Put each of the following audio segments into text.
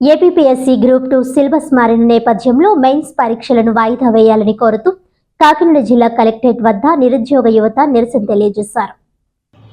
APPSC group two syllabus మారిన నేపథ్యంలో mains పరీక్షలను వాయిదా వేయాలని కోరుతూ కాకినాడ జిల్లా కలెక్టరేట్ వద్ద నిరుద్యోగ యువత నిరసన తెలియజేశారు.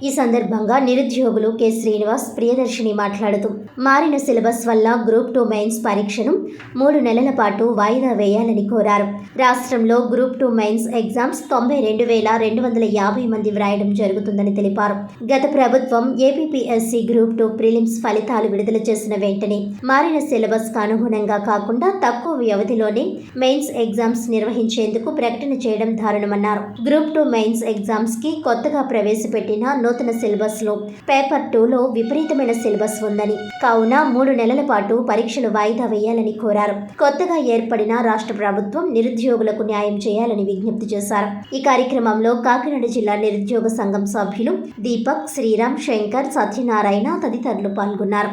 ఈ సందర్భంగా నిరుద్యోగులు కె. శ్రీనివాస్ ప్రియదర్శిని మాట్లాడుతూ మారిన సిలబస్ వల్ల గ్రూప్ టూ మెయిన్స్ పరీక్షను మూడు నెలల పాటు వాయిదా వేయాలని కోరారు. రాష్ట్రంలో గ్రూప్ టూ మెయిన్స్ ఎగ్జామ్స్ తొంభై రెండు వేల రెండు వందల యాభై మంది వ్రాయడం జరుగుతుందని తెలిపారు. గత ప్రభుత్వం ఏపీపీఎస్సీ గ్రూప్ టూ ప్రిలిమ్స్ ఫలితాలు విడుదల చేసిన వెంటనే మారిన సిలబస్ అనుగుణంగా కాకుండా తక్కువ వ్యవధిలోనే మెయిన్స్ ఎగ్జామ్స్ నిర్వహించేందుకు ప్రకటన చేయడం దారుణమన్నారు. గ్రూప్ టూ మెయిన్స్ ఎగ్జామ్స్కి కొత్తగా ప్రవేశపెట్టిన నూతన సిలబస్లో పేపర్ టూలో విపరీతమైన సిలబస్ ఉందని. కావున మూడు నెలల పాటు పరీక్షలు వాయిదా వేయాలని కోరారు. కొత్తగా ఏర్పడిన రాష్ట్ర ప్రభుత్వం నిరుద్యోగులకు న్యాయం చేయాలని విజ్ఞప్తి చేశారు. ఈ కార్యక్రమంలో కాకినాడ జిల్లా నిరుద్యోగ సంఘం సభ్యులు దీపక్ శ్రీరామ్ శంకర్ సత్యనారాయణ తదితరులు పాల్గొన్నారు.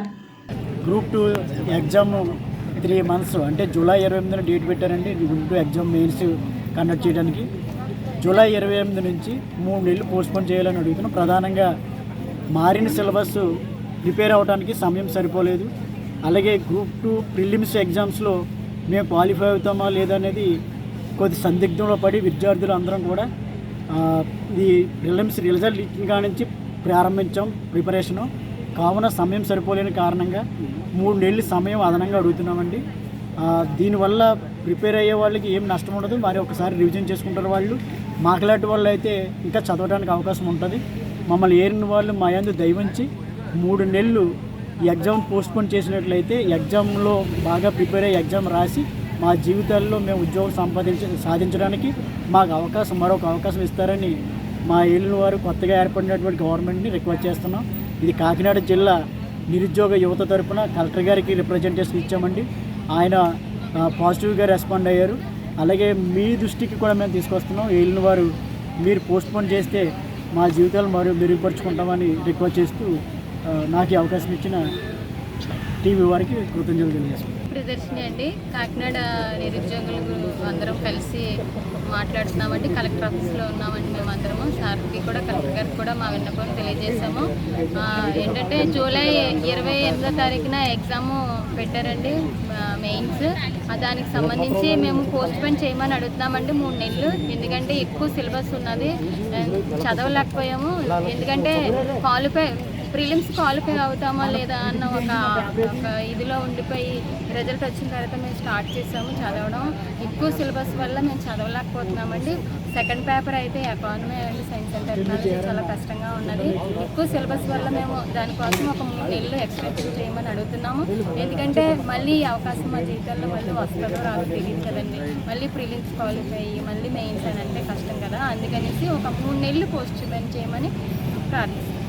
Group two exam three months అంటే జూలై ఇరవై ఎనిమిదిన డేట్ పెట్టారండి. Group two exam mains conduct చేయడానికి. జూలై ఇరవై ఎనిమిది నుంచి మూడు నెలలు పోస్ట్పోన్ చేయాలని అడుగుతున్నాం. ప్రధానంగా మారిన సిలబస్ ప్రిపేర్ అవడానికి సమయం సరిపోలేదు. అలాగే గ్రూప్ టూ ప్రిలిమ్స్ ఎగ్జామ్స్లో మేము క్వాలిఫై అవుతామా లేదా అనేది కొద్ది సందిగ్ధంలో పడి విద్యార్థులు అందరం కూడా ఈ ప్రిలిమ్స్ రిజల్ట్ ఇచ్చిన నుంచి ప్రారంభించాం ప్రిపరేషను. కావున సమయం సరిపోలేని కారణంగా మూడు నెలలు సమయం అదనంగా అడుగుతున్నామండి. దీనివల్ల ప్రిపేర్ అయ్యే వాళ్ళకి ఏం నష్టం ఉండదు. మరి ఒకసారి రివిజన్ చేసుకుంటారు వాళ్ళు. మాట్లాడే వాళ్ళు అయితే ఇంకా చదవడానికి అవకాశం ఉంటుంది. మమ్మల్ని ఏరిన వాళ్ళు మా యందు దయవంచి మూడు నెలలు ఎగ్జామ్ పోస్ట్పోన్ చేసినట్లయితే ఎగ్జామ్లో బాగా ప్రిపేర్ అయ్యి ఎగ్జామ్ రాసి మా జీవితాల్లో మేము ఉద్యోగం సంపాదించ సాధించడానికి మాకు అవకాశం మరొక అవకాశం ఇస్తారని మా ఏలిన వారు కొత్తగా ఏర్పడినటువంటి గవర్నమెంట్ని రిక్వెస్ట్ చేస్తున్నాం. ఇది కాకినాడ జిల్లా నిరుద్యోగ యువత తరపున కలెక్టర్ గారికి రిప్రజెంటేషన్ ఇచ్చామండి. ఆయన పాజిటివ్గా రెస్పాండ్ అయ్యారు. అలాగే మీ దృష్టికి కూడా మేము తీసుకొస్తున్నాం. వెళ్ళిన వారు మీరు పోస్ట్పోన్ చేస్తే మా జీవితాలు మరియు మెరుగుపరుచుకుంటామని రిక్వెస్ట్ చేస్తూ నాకు ఈ అవకాశం ఇచ్చిన టీవీ వారికి కృతజ్ఞతలు తెలియజేస్తున్నాం. ప్రదర్శిని అండి. కాకినాడ నిరుద్యోగులు అందరం కలిసి మాట్లాడుతున్నామండి. కలెక్టర్ ఆఫీస్లో ఉన్నామండి మేము అందరము సార్కి కూడా కలెక్టర్ గారికి కూడా మా విన్నపం తెలియజేసాము ఏంటంటే జూలై ఇరవై ఎనిమిదో తారీఖున ఎగ్జామ్ పెట్టారండి మెయిన్స్. దానికి సంబంధించి మేము పోస్ట్ పోన్ చేయమని అడుగుతున్నామండి మూడు నెలలు. ఎందుకంటే ఎక్కువ సిలబస్ ఉన్నది. చదవలేకపోయాము. ఎందుకంటే క్వాలిఫై ప్రిలిమ్స్ క్వాలిఫై అవుతామా లేదా అన్న ఒక ఒక ఇదిలో ఉండిపోయి రిజల్ట్ వచ్చిన తర్వాత మేము స్టార్ట్ చేసాము చదవడం. ఎక్కువ సిలబస్ వల్ల మేము చదవలేకపోతున్నామండి. సెకండ్ పేపర్ అయితే economy and science and technology చాలా కష్టంగా ఉన్నది. ఎక్కువ సిలబస్ వల్ల మేము దానికోసం ఒక మూడు నెలలు ఎక్స్టెన్షన్ చేయమని అడుగుతున్నాము. ఎందుకంటే మళ్ళీ అవకాశం మా జీవితాల్లో మళ్ళీ వస్తుందో రాదు తెలియదు కదండి. మళ్ళీ ప్రిలిమ్స్ క్వాలిఫై అయ్యి మళ్ళీ మెయిన్స్ అని అంటే కష్టం కదా. అందుకనేసి ఒక మూడు నెలలు పోస్ట్ చేయమని ప్రార్థిస్తున్నాం.